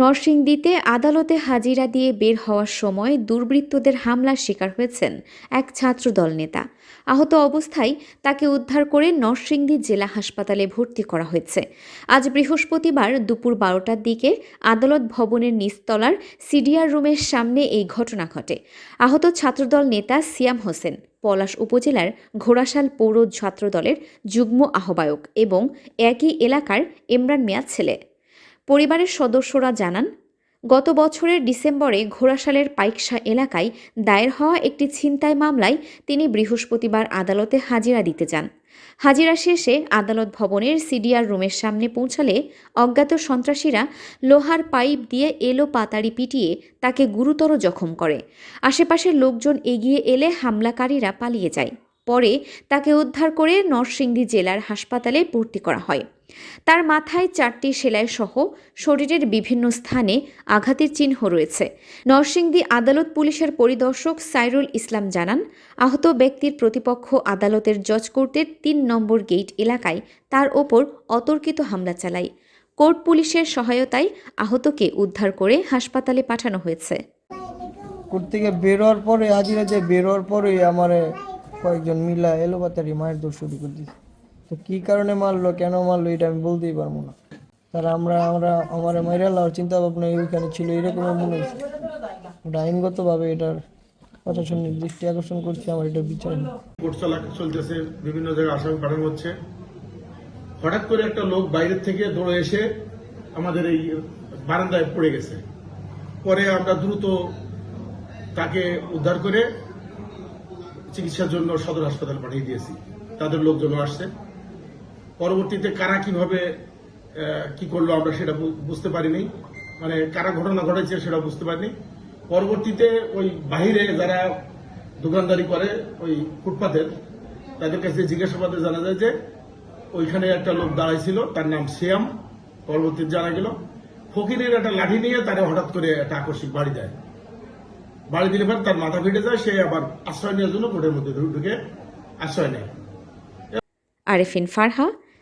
নরসিংদীতে আদালতে হাজিরা দিয়ে বের হওয়ার সময় দুর্বৃত্তদের হামলার শিকার হয়েছেন এক ছাত্রদল নেতা। আহত অবস্থায় তাকে উদ্ধার করে নরসিংদী জেলা হাসপাতালে ভর্তি করা হয়েছে। আজ বৃহস্পতিবার দুপুর বারোটার দিকে আদালত ভবনের নিচতলার সিডিআর রুমের সামনে এই ঘটনা ঘটে। আহত ছাত্রদল নেতা সিয়াম হোসেন, পলাশ উপজেলার ঘোড়াশাল পৌর ছাত্রদলের যুগ্ম আহ্বায়ক এবং একই এলাকার ইমরান মিয়া ছেলে। পরিবারের সদস্যরা জানান, গত বছরের ডিসেম্বরে ঘোড়াশালের পাইকশা এলাকায় দায়ের হওয়া একটি ছিনতাই মামলায় তিনি বৃহস্পতিবার আদালতে হাজিরা দিতে যান। হাজিরা শেষে আদালত ভবনের সিডিআর রুমের সামনে পৌঁছালে অজ্ঞাত সন্ত্রাসীরা লোহার পাইপ দিয়ে এলো পাতাড়ি পিটিয়ে তাকে গুরুতর জখম করে। আশেপাশের লোকজন এগিয়ে এলে হামলাকারীরা পালিয়ে যায়। পরে তাকে উদ্ধার করে নরসিংদী জেলার হাসপাতালে ভর্তি করা হয়। তার মাথায় চারটি সেলাই সহ শরীরের বিভিন্ন স্থানে আঘাতের চিহ্ন রয়েছে। নরসিংদী আদালত পুলিশের পরিদর্শক সাইরুল ইসলাম জানান, আহত ব্যক্তির প্রতিপক্ষ আদালতের জজ কোর্টের তিন নম্বর গেট এলাকায় তার ওপর অতর্কিত হামলা চালায়। কোর্ট পুলিশের সহায়তায় আহতকে উদ্ধার করে হাসপাতালে পাঠানো হয়েছে। কোর্ট থেকে পরে, হাজিরা পরে আমার কয়েকজন মিলা এলো বাতারি মায়ের দোষ শুরু করে দিয়েছে। তো কী কারণে মারলো, কেন মারলো, এটা আমি বলতেই পারব না। তারা আমরা আমরা, আমার মাইরা লাওয়ার চিন্তা ভাবনা ওইখানে ছিল এরকম মনে হয়েছে। ওটা আইনগতভাবে এটার প্রশাসনের দৃষ্টি আকর্ষণ করছে, আমার এটা বিচার কোর্ট চলা চলতেছে, বিভিন্ন জায়গায় আসামি পাঠানো হচ্ছে। হঠাৎ করে একটা লোক বাইরের থেকে দৌড়ে এসে আমাদের এই বারান্দায় পড়ে গেছে। পরে আমরা দ্রুত তাকে উদ্ধার করে চিকিৎসার জন্য সদর হাসপাতাল পাঠিয়ে দিয়েছি। তাদের লোকজন আসছে। পরবর্তীতে কারা কীভাবে কি করল আমরা সেটা বুঝতে পারিনি। মানে কারা ঘটনা ঘটেছে সেটা বুঝতে পারিনি। পরবর্তীতে ওই বাহিরে যারা দোকানদারি করে ওই ফুটপাতের, তাদের কাছে জিজ্ঞাসাবাদে জানা যায় যে ওইখানে একটা লোক দাঁড়াইছিল, তার নাম শ্যাম। পরবর্তীতে জানা গেল, ফকিরের একটা লাঠি নিয়ে তারা হঠাৎ করে একটা আকস্মিক বাড়ি দেয়। বাড়ি দিলে পর তার মাথা ফেটে যায়, সে আবার আশ্রয় নেওয়ার জন্য কোর্টের মধ্যে ঢুকে আশ্রয় নেয়। Arefin Farha